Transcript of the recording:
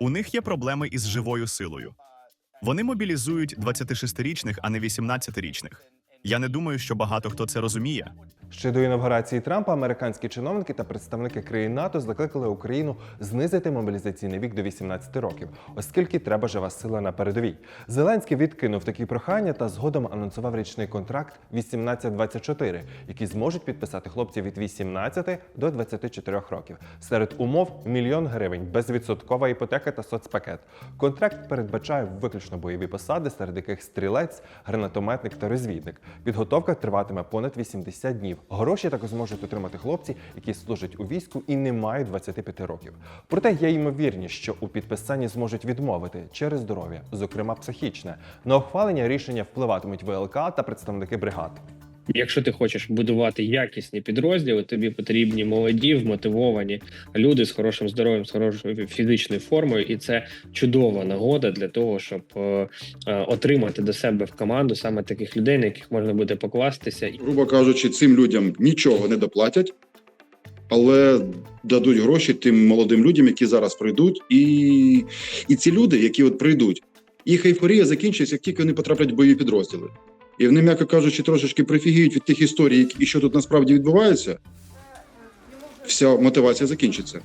У них є проблеми із живою силою. Вони мобілізують 26-річних, а не 18-річних. Я не думаю, що багато хто це розуміє. Ще до інавгурації Трампа американські чиновники та представники країн НАТО закликали Україну знизити мобілізаційний вік до 18 років, оскільки треба жива сила на передовій. Зеленський відкинув такі прохання та згодом анонсував річний контракт 18-24, який зможуть підписати хлопці від 18 до 24 років. Серед умов мільйон гривень, безвідсоткова іпотека та соцпакет. Контракт передбачає виключно бойові посади, серед яких стрілець, гранатометник та розвідник. Підготовка триватиме понад 80 днів. Гроші також зможуть отримати хлопці, які служать у війську і не мають 25 років. Проте є ймовірність, що у підписанні зможуть відмовити через здоров'я, зокрема психічне. На ухвалення рішення впливатимуть ВЛК та представники бригад. Якщо ти хочеш будувати якісні підрозділи, тобі потрібні молоді, вмотивовані люди з хорошим здоров'ям, з хорошою фізичною формою, і це чудова нагода для того, щоб е, е, отримати до себе в команду саме таких людей, на яких можна буде покластися. грубо кажучи, цим людям нічого не доплатять, але дадуть гроші тим молодим людям, які зараз прийдуть. І, і ці люди, які от прийдуть, їх ейфорія закінчиться, як тільки вони потраплять в бойові підрозділи. І вони, м'яко кажучи, трошечки прифігіють від тих історій, і що тут насправді відбувається. Вся мотивація закінчиться.